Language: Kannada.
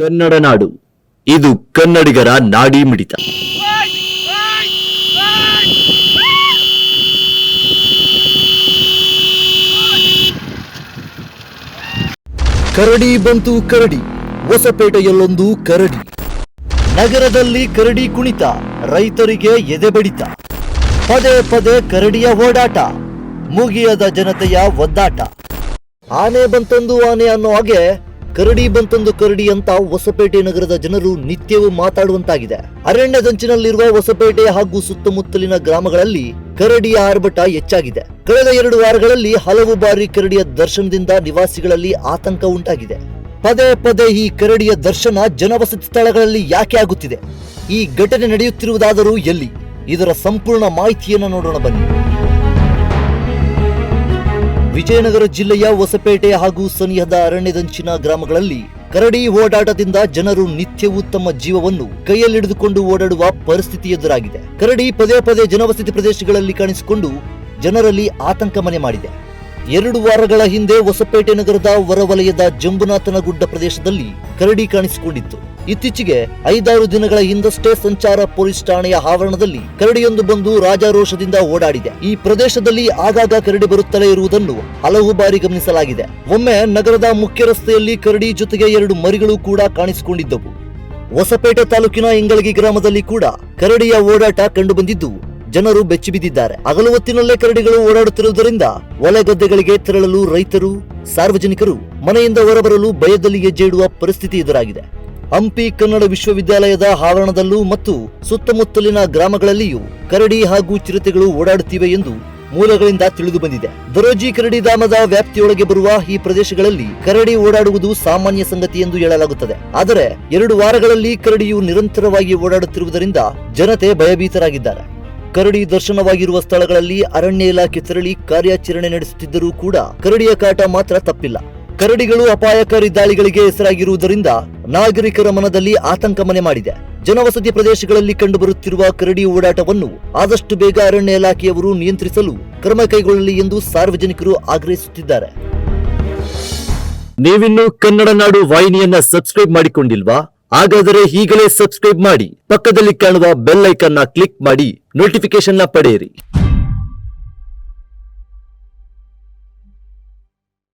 ಕನ್ನಡ ನಾಡು. ಇದು ಕನ್ನಡಿಗರ ನಾಡಿ ಮಿಡಿತ. ಕರಡಿ ಬಂತು ಕರಡಿ, ಹೊಸಪೇಟೆಯಲ್ಲೊಂದು ಕರಡಿ. ನಗರದಲ್ಲಿ ಕರಡಿ ಕುಣಿತ, ರೈತರಿಗೆ ಎದೆ ಬಡಿತ. ಪದೇ ಪದೇ ಕರಡಿಯ ಓಡಾಟ, ಮುಗಿಯದ ಜನತೆಯ ಒದ್ದಾಟ. ಆನೆ ಬಂತೊಂದು ಆನೆ ಅನ್ನೋ ಹಾಗೆ ಕರಡಿ ಬಂತೊಂದು ಕರಡಿ ಅಂತ ಹೊಸಪೇಟೆ ನಗರದ ಜನರು ನಿತ್ಯವೂ ಮಾತಾಡುವಂತಾಗಿದೆ. ಅರಣ್ಯದಂಚಿನಲ್ಲಿರುವ ಹೊಸಪೇಟೆ ಹಾಗೂ ಸುತ್ತಮುತ್ತಲಿನ ಗ್ರಾಮಗಳಲ್ಲಿ ಕರಡಿಯ ಆರ್ಭಟ ಹೆಚ್ಚಾಗಿದೆ. ಕಳೆದ ಎರಡು ವಾರಗಳಲ್ಲಿ ಹಲವು ಬಾರಿ ಕರಡಿಯ ದರ್ಶನದಿಂದ ನಿವಾಸಿಗಳಲ್ಲಿ ಆತಂಕ ಉಂಟಾಗಿದೆ. ಪದೇ ಪದೇ ಈ ಕರಡಿಯ ದರ್ಶನ ಜನವಸತಿ ಸ್ಥಳಗಳಲ್ಲಿ ಯಾಕೆ ಆಗುತ್ತಿದೆ? ಈ ಘಟನೆ ನಡೆಯುತ್ತಿರುವುದಾದರೂ ಎಲ್ಲಿ? ಇದರ ಸಂಪೂರ್ಣ ಮಾಹಿತಿಯನ್ನು ನೋಡೋಣ ಬನ್ನಿ. ವಿಜಯನಗರ ಜಿಲ್ಲೆಯ ಹೊಸಪೇಟೆ ಹಾಗೂ ಸನಿಹದ ಅರಣ್ಯದಂಚಿನ ಗ್ರಾಮಗಳಲ್ಲಿ ಕರಡಿ ಓಡಾಟದಿಂದ ಜನರು ನಿತ್ಯವೂ ತಮ್ಮ ಜೀವವನ್ನು ಕೈಯಲ್ಲಿಡಿದುಕೊಂಡು ಓಡಾಡುವ ಪರಿಸ್ಥಿತಿ ಎದುರಾಗಿದೆ. ಕರಡಿ ಪದೇ ಪದೇ ಜನವಸತಿ ಪ್ರದೇಶಗಳಲ್ಲಿ ಕಾಣಿಸಿಕೊಂಡು ಜನರಲ್ಲಿ ಆತಂಕ ಮನೆ ಮಾಡಿದೆ. ಎರಡು ವಾರಗಳ ಹಿಂದೆ ಹೊಸಪೇಟೆ ನಗರದ ಹೊರವಲಯದ ಜಂಬುನಾಥನಗುಡ್ಡ ಪ್ರದೇಶದಲ್ಲಿ ಕರಡಿ ಕಾಣಿಸಿಕೊಂಡಿತ್ತು. ಇತ್ತೀಚೆಗೆ ಐದಾರು ದಿನಗಳ ಹಿಂದಷ್ಟೇ ಸಂಚಾರ ಪೊಲೀಸ್ ಠಾಣೆಯ ಆವರಣದಲ್ಲಿ ಕರಡಿಯೊಂದು ಬಂದು ರಾಜಾರೋಷದಿಂದ ಓಡಾಡಿದೆ. ಈ ಪ್ರದೇಶದಲ್ಲಿ ಆಗಾಗ ಕರಡಿ ಬರುತ್ತಲೇ ಇರುವುದನ್ನು ಹಲವು ಬಾರಿ ಗಮನಿಸಲಾಗಿದೆ. ಒಮ್ಮೆ ನಗರದ ಮುಖ್ಯ ರಸ್ತೆಯಲ್ಲಿ ಕರಡಿ ಜೊತೆಗೆ ಎರಡು ಮರಿಗಳು ಕೂಡ ಕಾಣಿಸಿಕೊಂಡಿದ್ದವು. ಹೊಸಪೇಟೆ ತಾಲೂಕಿನ ಇಂಗಳಗಿ ಗ್ರಾಮದಲ್ಲಿ ಕೂಡ ಕರಡಿಯ ಓಡಾಟ ಕಂಡುಬಂದಿದ್ದು, ಜನರು ಬೆಚ್ಚಿಬಿದ್ದಿದ್ದಾರೆ. ಹಗಲು ಹೊತ್ತಿನಲ್ಲೇ ಕರಡಿಗಳು ಓಡಾಡುತ್ತಿರುವುದರಿಂದ ಹೊಲ ಗದ್ದೆಗಳಿಗೆ ತೆರಳಲು ರೈತರು, ಸಾರ್ವಜನಿಕರು ಮನೆಯಿಂದ ಹೊರಬರಲು ಭಯದಲ್ಲಿ ಹೆಜ್ಜೆ ಇಡುವ ಪರಿಸ್ಥಿತಿ ಎದುರಾಗಿದೆ. ಹಂಪಿ ಕನ್ನಡ ವಿಶ್ವವಿದ್ಯಾಲಯದ ಆವರಣದಲ್ಲೂ ಮತ್ತು ಸುತ್ತಮುತ್ತಲಿನ ಗ್ರಾಮಗಳಲ್ಲಿಯೂ ಕರಡಿ ಹಾಗೂ ಚಿರತೆಗಳು ಓಡಾಡುತ್ತಿವೆ ಎಂದು ಮೂಲಗಳಿಂದ ತಿಳಿದು ಬಂದಿದೆ ದರೋಜಿ ಕರಡಿ ಧಾಮದ ವ್ಯಾಪ್ತಿಯೊಳಗೆ ಬರುವ ಈ ಪ್ರದೇಶಗಳಲ್ಲಿ ಕರಡಿ ಓಡಾಡುವುದು ಸಾಮಾನ್ಯ ಸಂಗತಿ ಎಂದು ಹೇಳಲಾಗುತ್ತದೆ. ಆದರೆ ಎರಡು ವಾರಗಳಲ್ಲಿ ಕರಡಿಯು ನಿರಂತರವಾಗಿ ಓಡಾಡುತ್ತಿರುವುದರಿಂದ ಜನತೆ ಭಯಭೀತರಾಗಿದ್ದಾರೆ. ಕರಡಿ ದರ್ಶನವಾಗಿರುವ ಸ್ಥಳಗಳಲ್ಲಿ ಅರಣ್ಯ ಇಲಾಖೆ ತೆರಳಿ ಕಾರ್ಯಾಚರಣೆ ನಡೆಸುತ್ತಿದ್ದರೂ ಕೂಡ ಕರಡಿಯ ಕಾಟ ಮಾತ್ರ ತಪ್ಪಿಲ್ಲ. ಕರಡಿಗಳು ಅಪಾಯಕಾರಿ ದಾಳಿಗಳಿಗೆ ಹೆಸರಾಗಿರುವುದರಿಂದ ನಾಗರಿಕರ ಮನದಲ್ಲಿ ಆತಂಕ ಮನೆ ಮಾಡಿದೆ. ಜನವಸತಿ ಪ್ರದೇಶಗಳಲ್ಲಿ ಕಂಡುಬರುತ್ತಿರುವ ಕರಡಿ ಓಡಾಟವನ್ನು ಆದಷ್ಟು ಬೇಗ ಅರಣ್ಯ ಇಲಾಖೆಯವರು ನಿಯಂತ್ರಿಸಲು ಕ್ರಮ ಕೈಗೊಳ್ಳಲಿ ಎಂದು ಸಾರ್ವಜನಿಕರು ಆಗ್ರಹಿಸುತ್ತಿದ್ದಾರೆ. ನೀವಿನ್ನು ಕನ್ನಡ ನಾಡು ವಾಹಿನಿಯನ್ನ ಸಬ್ಸ್ಕ್ರೈಬ್ ಮಾಡಿಕೊಂಡಿಲ್ವಾ? ಹಾಗಾದರೆ ಈಗಲೇ ಸಬ್ಸ್ಕ್ರೈಬ್ ಮಾಡಿ, ಪಕ್ಕದಲ್ಲಿ ಕಾಣುವ ಬೆಲ್ ಐಕನ್ನ ಕ್ಲಿಕ್ ಮಾಡಿ ನೋಟಿಫಿಕೇಶನ್ನ ಪಡೆಯಿರಿ.